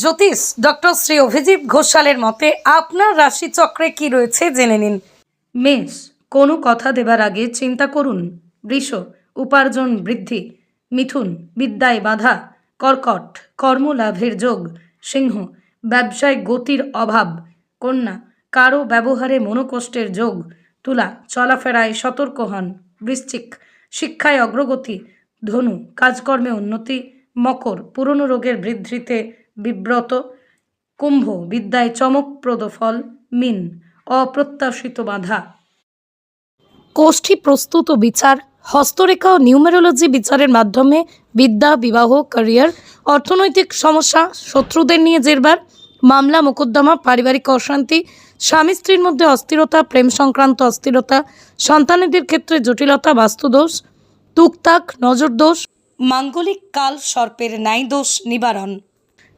জ্যোতিষ doctor Shri Abhijit ঘোষালের মতে আপনার রাশিচক্রে কি রয়েছে জেনে নিন। মেষ, কোনো কথা দেবার আগে চিন্তা করুন। বৃষ, উপার্জন বৃদ্ধি। মিথুন, বিদ্যায় বাধা। কর্কট, কর্মলাভের যোগ। সিংহ, ব্যবসায় গতির অভাব। কন্যা, কারও ব্যবহারে মনোকষ্টের যোগ। তুলা, চলাফেরায় সতর্ক হন। বৃশ্চিক, শিক্ষায় অগ্রগতি। ধনু, কাজকর্মে উন্নতি। মকর, পুরনো রোগের বৃদ্ধিতে বিব্রত, কুম্ভ, বিদ্যায় চমকপ্রদ ফল, মিন, অপ্রত্যাশিত বাধা। কোষ্ঠী প্রস্তুত বিচার, হস্তরেখা ও নিউমেরোলজি বিচারের মাধ্যমে বিদ্যা, বিবাহ, ক্যারিয়ার, অর্থনৈতিক সমস্যা, শত্রুদের নিয়ে জেরবার, মামলা, মোকদ্দমা, পারিবারিক অশান্তি, স্বামী স্ত্রীর মধ্যে অস্থিরতা, প্রেম সংক্রান্ত অস্থিরতা, সন্তানেদের ক্ষেত্রে জটিলতা, বাস্তুদোষ, তুকতাক, নজরদোষ, মাঙ্গলিক কাল, সর্পের ন্যায় দোষ নিবারণ।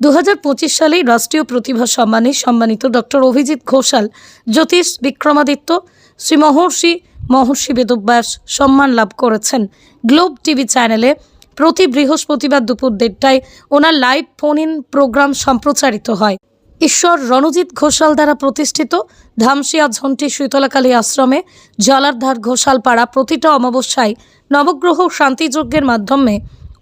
দু সালেই রাষ্ট্রীয় প্রতিভা সম্মানে সম্মানিত ডক্টর অভিজিৎ ঘোষাল, জ্যোতিষ বিক্রমাদিত্য, শ্রী মহর্ষি মহর্ষি বেদব্যাস সম্মান লাভ করেছেন। গ্লোব টিভি চ্যানেলে প্রতি বৃহস্পতিবার দুপুর দেড়টায় ওনার লাইভ ফোন ইন প্রোগ্রাম সম্প্রচারিত হয়। ঈশ্বর রণজিৎ ঘোষাল দ্বারা প্রতিষ্ঠিত ধামসিয়া ঝন্টি শীতলাকালী আশ্রমে জলারধার ঘোষালপাড়া প্রতিটা অমাবস্যায় নবগ্রহ শান্তিযজ্ঞের মাধ্যমে